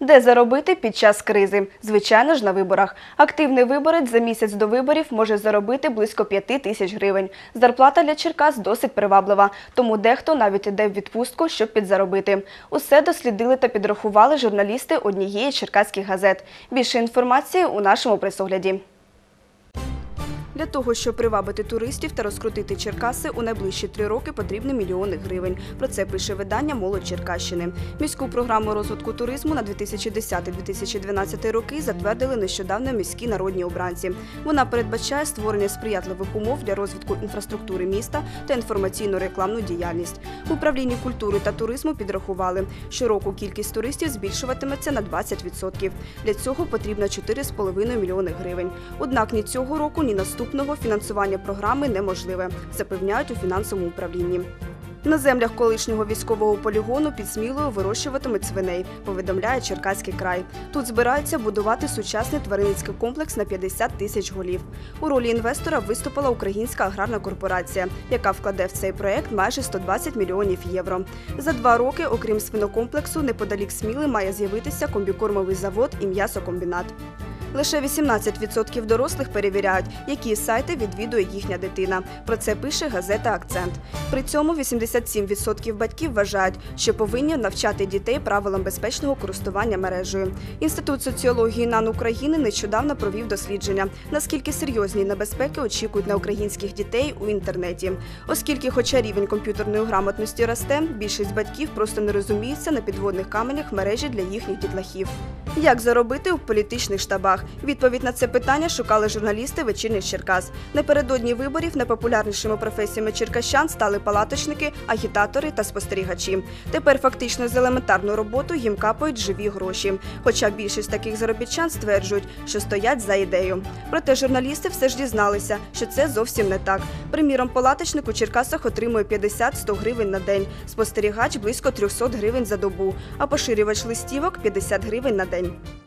Де заробити під час кризи? Звичайно ж, на виборах. Активний виборець за місяць до виборів може заробити близько 5 тисяч гривень. Зарплата для Черкас досить приваблива, тому дехто навіть іде в відпустку, щоб підзаробити. Усе дослідили та підрахували журналісти однієї черкаських газет. Більше інформації у нашому пресогляді. Для того, щоб привабити туристів та розкрутити Черкаси, у найближчі три роки потрібні мільйони гривень. Про це пише видання Молодь Черкащини. Міську програму розвитку туризму на 2010-2012 роки затвердили нещодавно міські народні обранці. Вона передбачає створення сприятливих умов для розвитку інфраструктури міста та інформаційно-рекламну діяльність. В управлінні культури та туризму підрахували, щороку кількість туристів збільшуватиметься на 20%. Для цього потрібно 4,5 мільйони гривень. Однак ні цього року, ні наступного фінансування програми неможливе, запевняють у фінансовому управлінні. На землях колишнього військового полігону під Смілою вирощуватимуть свиней, повідомляє Черкаський край. Тут збираються будувати сучасний тваринницький комплекс на 50 тисяч голів. У ролі інвестора виступила Українська аграрна корпорація, яка вкладе в цей проект майже 120 мільйонів євро. За два роки, окрім свинокомплексу, неподалік Сміли має з'явитися комбікормовий завод і м'ясокомбінат. Лише 18% дорослих перевіряють, які сайти відвідує їхня дитина. Про це пише газета Акцент. При цьому 87% батьків вважають, що повинні навчати дітей правилам безпечного користування мережею. Інститут соціології НАН України нещодавно провів дослідження, наскільки серйозні небезпеки очікують на українських дітей у інтернеті. Оскільки, хоча рівень комп'ютерної грамотності росте, більшість батьків просто не розуміються на підводних каменях мережі для їхніх дітлахів. Як заробити у політичних штабах? Відповідь на це питання шукали журналісти вечірніх Черкас. Напередодні виборів найпопулярнішими професіями черкащан стали палаточники, агітатори та спостерігачі. Тепер фактично з елементарну роботу їм капають живі гроші. Хоча більшість таких заробітчан стверджують, що стоять за ідею. Проте журналісти все ж дізналися, що це зовсім не так. Приміром, палаточник у Черкасах отримує 50-100 гривень на день, спостерігач близько 300 гривень за добу, а поширювач листівок 50 гривень на день. Amen.